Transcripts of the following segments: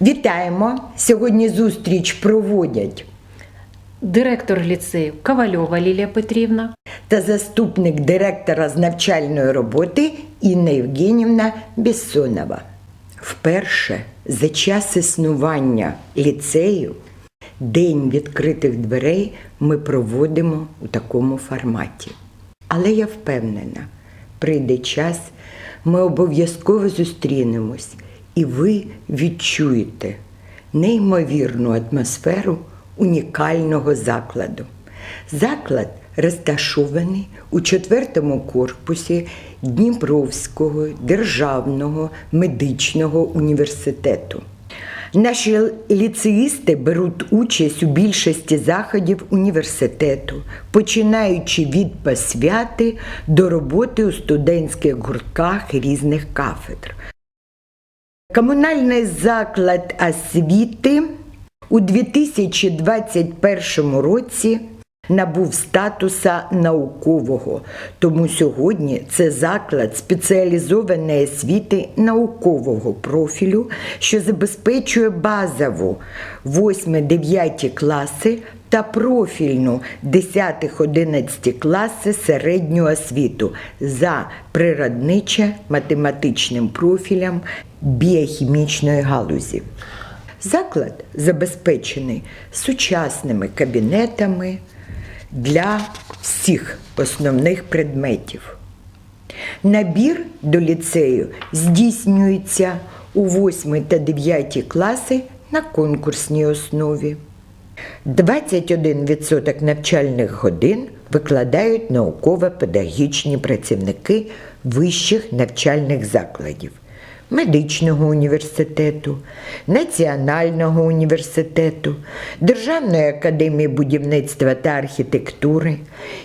Вітаємо! Сьогодні зустріч проводять Директор ліцею Ковальова Лілія Петрівна. та заступник директора з навчальної роботи Інна Євгенівна Бессонова. Вперше за час існування ліцею День відкритих дверей ми проводимо у такому форматі. Але я впевнена, прийде час, ми обов'язково зустрінемось, і ви відчуєте неймовірну атмосферу унікального закладу. Заклад розташований у четвертому корпусі Дніпровського державного медичного університету. Наші ліцеїсти беруть участь у більшості заходів університету, починаючи від посвяти до роботи у студентських гуртках різних кафедр. Комунальний заклад освіти у 2021 році набув статуса наукового, тому сьогодні це заклад спеціалізованої освіти наукового профілю, що забезпечує базову 8-9 класи та профільну 10-11 класи середню освіту за природничо-математичним профілем біохімічної галузі. Заклад забезпечений сучасними кабінетами для всіх основних предметів. Набір до ліцею здійснюється у 8 та 9 класи на конкурсній основі. 21% навчальних годин викладають науково-педагогічні працівники вищих навчальних закладів, медичного університету, Національного університету, Державної академії будівництва та архітектури,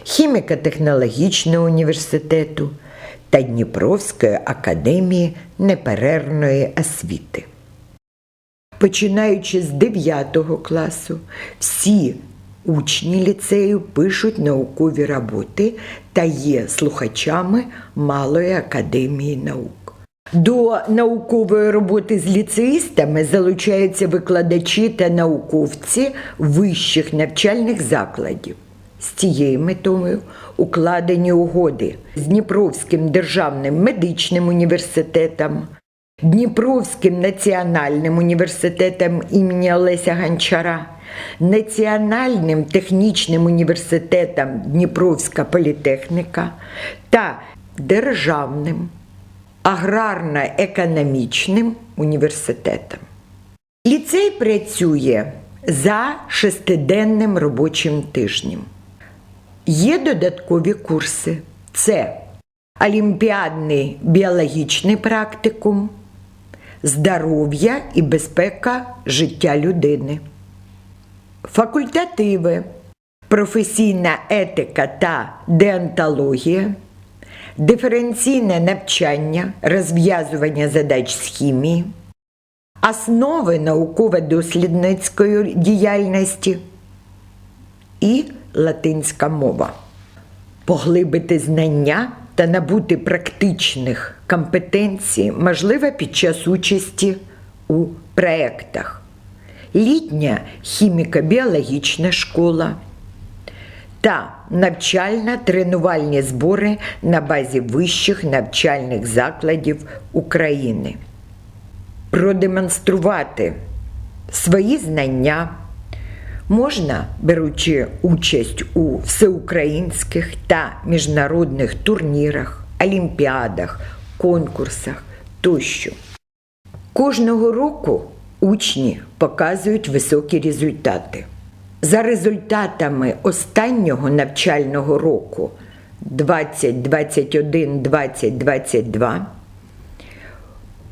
Хіміко-технологічного університету та Дніпровської академії неперервної освіти. Починаючи з 9 класу, всі учні ліцею пишуть наукові роботи та є слухачами Малої академії наук. До наукової роботи з ліцеїстами залучаються викладачі та науковці вищих навчальних закладів. З цією метою укладені угоди з Дніпровським державним медичним університетом, Дніпровським національним університетом імені Олеся Гончара, Національним технічним університетом Дніпровська політехніка та Державним аграрно-економічним університетом. Ліцей працює за шестиденним робочим тижнем. Є додаткові курси. Це Олімпіадний біологічний практикум, здоров'я і безпека життя людини, факультативи, професійна етика та деонтологія, диференційне навчання, розв'язування задач з хімії, основи науково-дослідницької діяльності і латинська мова. Поглибити знання та набути практичних компетенцій можливо під час участі у проєктах. Літня хіміко-біологічна школа та навчально-тренувальні збори на базі вищих навчальних закладів України. Продемонструвати свої знання можна, беручи участь у всеукраїнських та міжнародних турнірах, олімпіадах, конкурсах тощо. Кожного року учні показують високі результати. За результатами останнього навчального року 2021-2022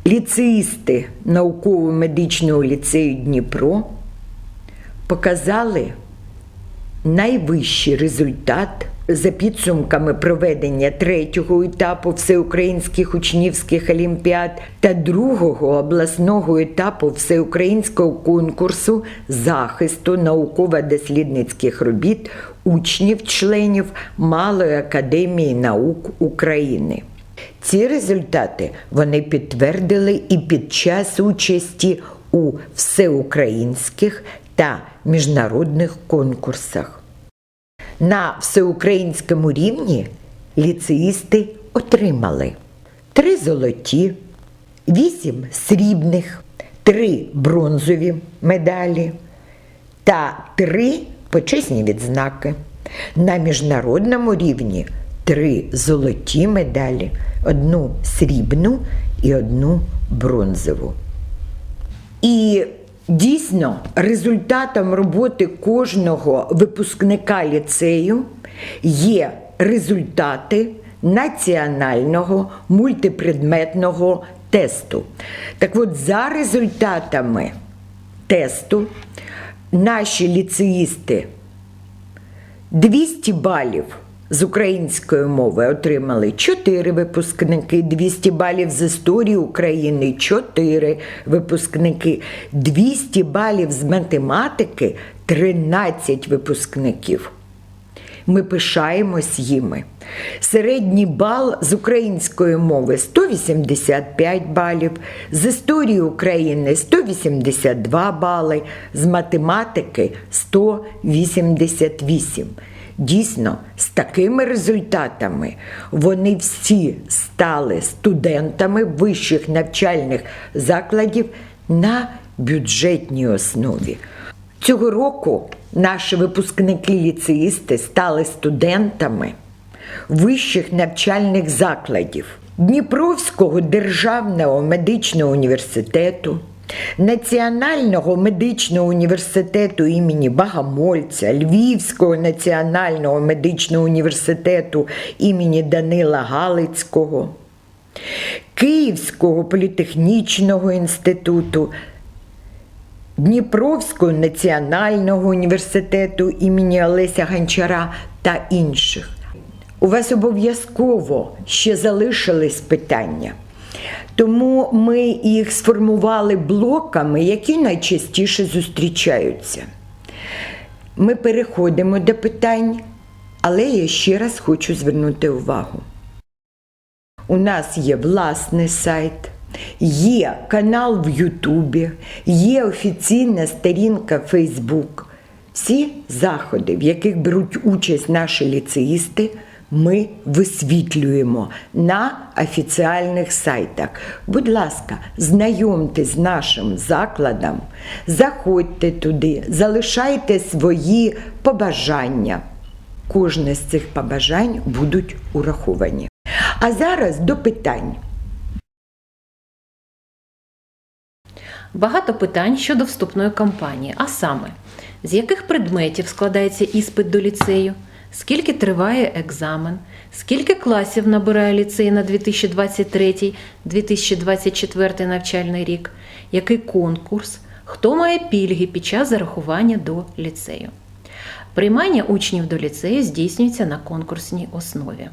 ліцеїсти науково-медичного ліцею Дніпро показали найвищий результат за підсумками проведення третього етапу всеукраїнських учнівських олімпіад та другого обласного етапу всеукраїнського конкурсу захисту науково-дослідницьких робіт учнів-членів Малої академії наук України. Ці результати вони підтвердили і під час участі у всеукраїнських та міжнародних конкурсах. На всеукраїнському рівні ліцеїсти отримали три золоті, вісім срібних, три бронзові медалі та три почесні відзнаки. На міжнародному рівні три золоті медалі, одну срібну і одну бронзову. І дійсно результатом роботи кожного випускника ліцею є результати національного мультипредметного тесту. Так от, за результатами тесту наші ліцеїсти 200 балів з української мови отримали 4 випускники, 200 балів з історії України 4 випускники, 200 балів з математики 13 випускників. Ми пишаємось їми. Середній бал з української мови 185 балів, з історії України 182 бали, з математики 188. Дійсно, з такими результатами вони всі стали студентами вищих навчальних закладів на бюджетній основі. Цього року наші випускники-ліцеїсти стали студентами вищих навчальних закладів Дніпровського державного медичного університету, Національного медичного університету імені Багамольця, Львівського національного медичного університету імені Данила Галицького, Київського політехнічного інституту, Дніпровського національного університету імені Олеся Гончара та інших. У вас обов'язково ще залишились питання. Тому ми їх сформували блоками, які найчастіше зустрічаються. Ми переходимо до питань, але я ще раз хочу звернути увагу. У нас є власний сайт, є канал в Ютубі, є офіційна сторінка Фейсбук. Всі заходи, в яких беруть участь наші ліцеїсти, ми висвітлюємо на офіціальних сайтах. Будь ласка, знайомтесь з нашим закладом, заходьте туди, залишайте свої побажання. Кожне з цих побажань будуть ураховані. А зараз до питань. Багато питань щодо вступної кампанії, а саме, з яких предметів складається іспит до ліцею, скільки триває екзамен, скільки класів набирає ліцей на 2023-2024 навчальний рік, який конкурс, хто має пільги під час зарахування до ліцею. Приймання учнів до ліцею здійснюється на конкурсній основі.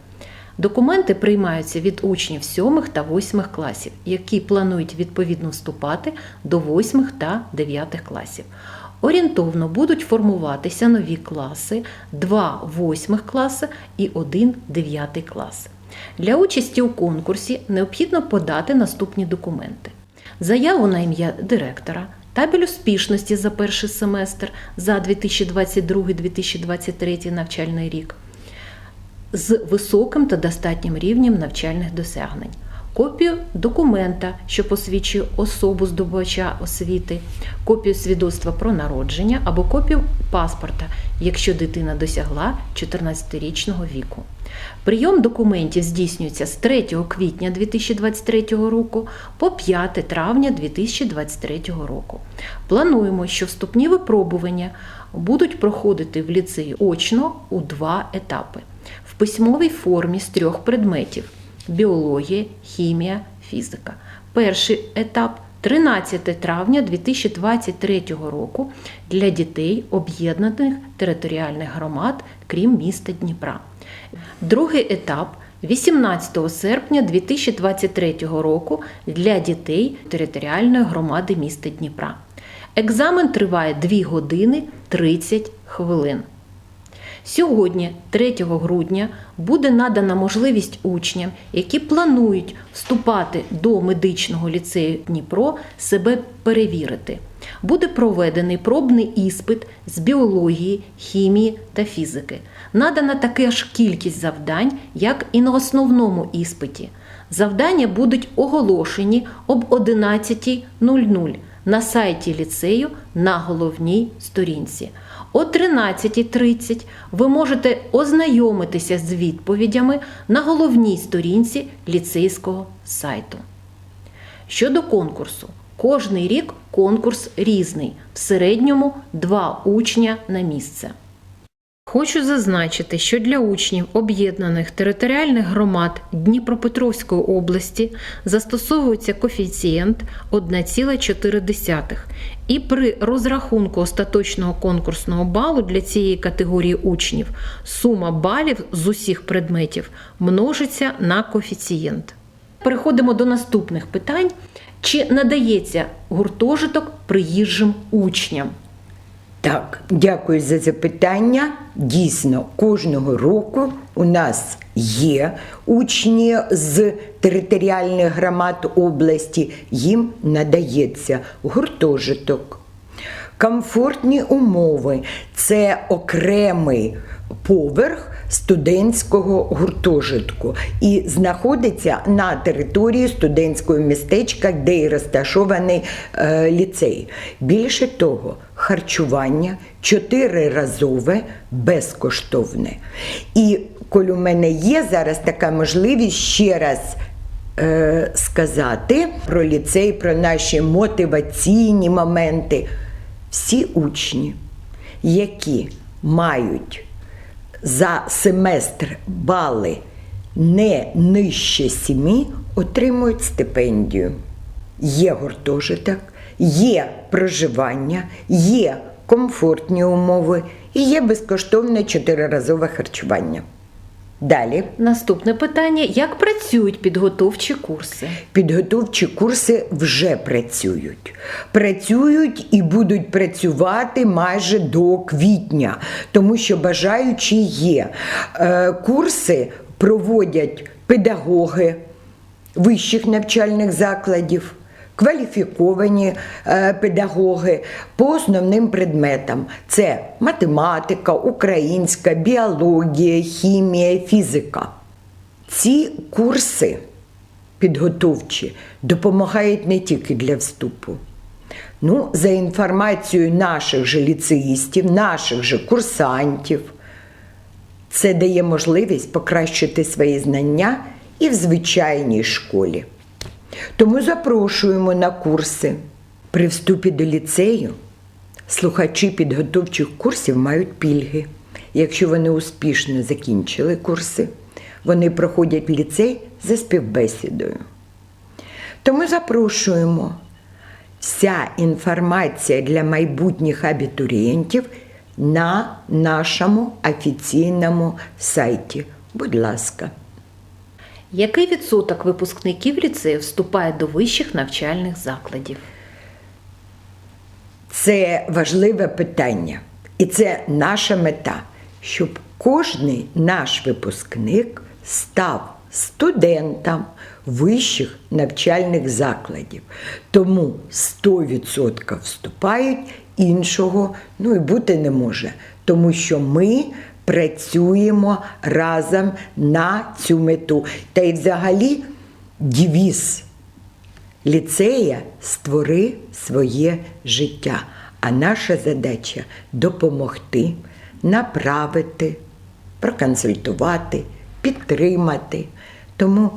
Документи приймаються від учнів 7 та 8 класів, які планують відповідно вступати до 8 та 9 класів. Орієнтовно будуть формуватися нові класи, 2 8 класи і 1 9 клас. Для участі у конкурсі необхідно подати наступні документи: заяву на ім'я директора, табель успішності за перший семестр за 2022-2023 навчальний рік з високим та достатнім рівнем навчальних досягнень, копію документа, що посвідчує особу здобувача освіти, копію свідоцтва про народження або копію паспорта, якщо дитина досягла 14-річного віку. Прийом документів здійснюється з 3 квітня 2023 року по 5 травня 2023 року. Плануємо, що вступні випробування будуть проходити в ліцеї очно у два етапи в письмовій формі з трьох предметів: біологія, хімія, фізика. Перший етап 13 травня 2023 року для дітей об'єднаних територіальних громад, крім міста Дніпра. Другий етап 18 серпня 2023 року для дітей територіальної громади міста Дніпра. Екзамен триває 2 години 30 хвилин. Сьогодні, 3 грудня, буде надана можливість учням, які планують вступати до медичного ліцею Дніпро, себе перевірити. Буде проведений пробний іспит з біології, хімії та фізики. Надана така ж кількість завдань, як і на основному іспиті. Завдання будуть оголошені об 11.00 на сайті ліцею на головній сторінці. О 13.30 ви можете ознайомитися з відповідями на головній сторінці ліцейського сайту. Щодо конкурсу, кожний рік конкурс різний, в середньому два учня на місце. Хочу зазначити, що для учнів об'єднаних територіальних громад Дніпропетровської області застосовується коефіцієнт 1,4. І при розрахунку остаточного конкурсного балу для цієї категорії учнів сума балів з усіх предметів множиться на коефіцієнт. Переходимо до наступних питань. Чи надається гуртожиток приїжджим учням? Так, дякую за запитання. Дійсно, кожного року у нас є учні з територіальних громад області, їм надається гуртожиток. Комфортні умови це окремий поверх студентського гуртожитку і знаходиться на території студентського містечка, де і розташований е, ліцей. Більше того, харчування чотириразове безкоштовне. І коли у мене є зараз така можливість ще раз е, сказати про ліцей, про наші мотиваційні моменти. Всі учні, які мають за семестр бали не нижче сімі, отримують стипендію. Є гуртожиток, є проживання, є комфортні умови і є безкоштовне чотириразове харчування. Далі. Наступне питання: як працюють підготовчі курси? Підготовчі курси вже працюють. Працюють і будуть працювати майже до квітня, тому що бажаючі є. Е, Курси проводять педагоги вищих навчальних закладів. Кваліфіковані е, педагоги по основним предметам: це математика, українська, біологія, хімія, фізика. Ці курси підготовчі допомагають не тільки для вступу. Ну, за інформацією наших же ліцеїстів, наших же курсантів, це дає можливість покращити свої знання і в звичайній школі. Тому запрошуємо на курси. При вступі до ліцею слухачі підготовчих курсів мають пільги. Якщо вони успішно закінчили курси, вони проходять ліцей за співбесідою. Тому запрошуємо. Вся інформація для майбутніх абітурієнтів на нашому офіційному сайті. Будь ласка. Який відсоток випускників ліцею вступає до вищих навчальних закладів? Це важливе питання. І це наша мета, щоб кожний наш випускник став студентом вищих навчальних закладів. Тому 100% вступають, іншого ну і бути не може. Тому що ми працюємо разом на цю мету. Та й взагалі девіз ліцея створи своє життя. А наша задача допомогти, направити, проконсультувати, підтримати. Тому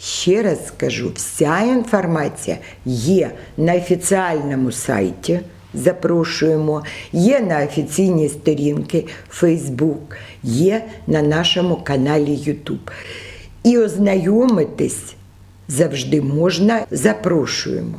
ще раз скажу, вся інформація є на офіціальному сайті. Запрошуємо, є на офіційній сторінці Facebook, є на нашому каналі YouTube. І ознайомитись завжди можна. Запрошуємо.